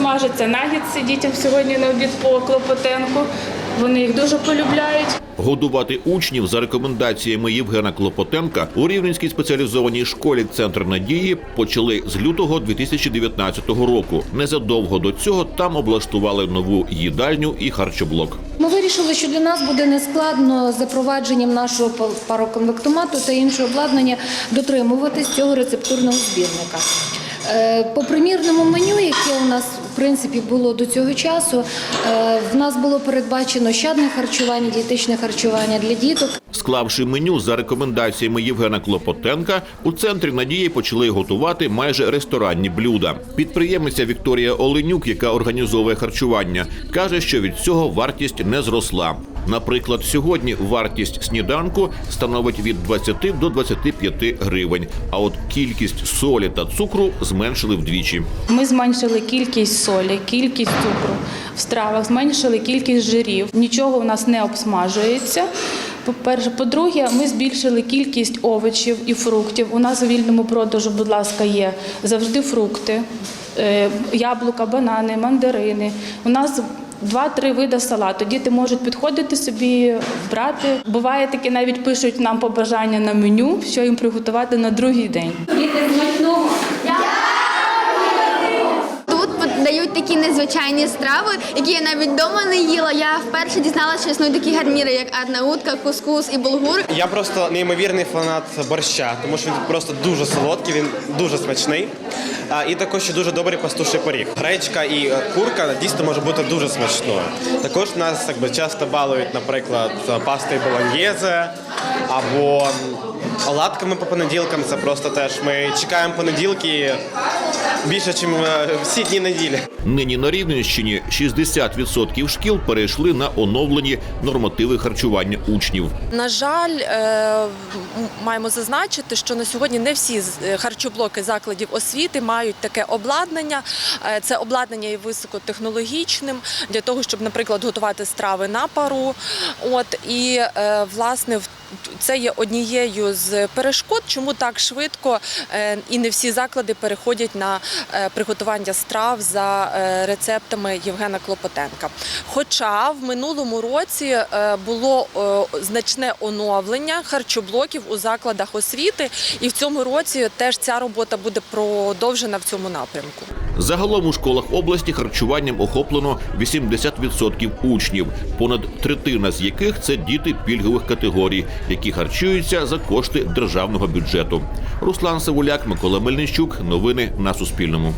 смажаться нагідці дітям сьогодні на обід по Клопотенку. Вони їх дуже полюбляють. Годувати учнів за рекомендаціями Євгена Клопотенка у Рівненській спеціалізованій школі Центр надії почали з лютого 2019 року. Незадовго до цього там облаштували нову їдальню і харчоблок. Ми вирішили, що для нас буде нескладно з запровадженням нашого пароконвектомату та іншого обладнання дотримуватись цього рецептурного збірника. Е, По примірному меню, яке у нас в принципі було до цього часу, е, в нас було передбачено щадне харчування, дієтичне харчування для діток. Склавши меню за рекомендаціями Євгена Клопотенка, у центрі надії почали готувати майже ресторанні блюда. Підприємиця Вікторія Оленюк, яка організовує харчування, каже, що від цього вартість не зросла. Наприклад, сьогодні вартість сніданку становить від 20 до 25 гривень. А от кількість солі та цукру зменшили вдвічі. Ми зменшили кількість солі, кількість цукру в стравах, зменшили кількість жирів. Нічого у нас не обсмажується. По-перше, по-друге, ми збільшили кількість овочів і фруктів. У нас у вільному продажу, будь ласка, є завжди фрукти, е, яблука, банани, мандарини. У нас Два-три види салату. Діти можуть підходити собі, брати. Буває таке, навіть пишуть нам побажання на меню, що їм приготувати на другий день. Тут подають такі незвичайні страви, які я навіть вдома не їла. Я вперше дізналася, що існують такі гарніри, як адна утка, кускус і булгур. Я просто неймовірний фанат борща, тому що він дуже дуже солодкий, він дуже смачний. А, і також ще дуже добрий пастуший поріг. Гречка і е, курка дійсно може бути дуже смачною. Також нас якби часто балують, наприклад, пасти болоньєзе або оладками по понеділкам. Це просто теж ми чекаємо понеділки більше, ніж всі дні неділі. Нині на Рівненщині 60% шкіл перейшли на оновлені нормативи харчування учнів. На жаль, е, маємо зазначити, що на сьогодні не всі е, харчоблоки закладів освіти мають таке обладнання. Е, Це обладнання є високотехнологічним для того, щоб, наприклад, готувати страви на пару. От і власне в- це є однією з перешкод, чому так швидко е, і не всі заклади переходять на е, приготування страв за е, рецептами Євгена Клопотенка. Хоча в минулому році було значне оновлення харчоблоків у закладах освіти, і в цьому році теж ця робота буде продовжена в цьому напрямку. Загалом у школах області харчуванням охоплено 80% учнів, понад третина з яких це діти пільгових категорій, які харчуються за кошти державного бюджету. Руслан Савуляк, Микола Мельничук. Новини на Суспільному.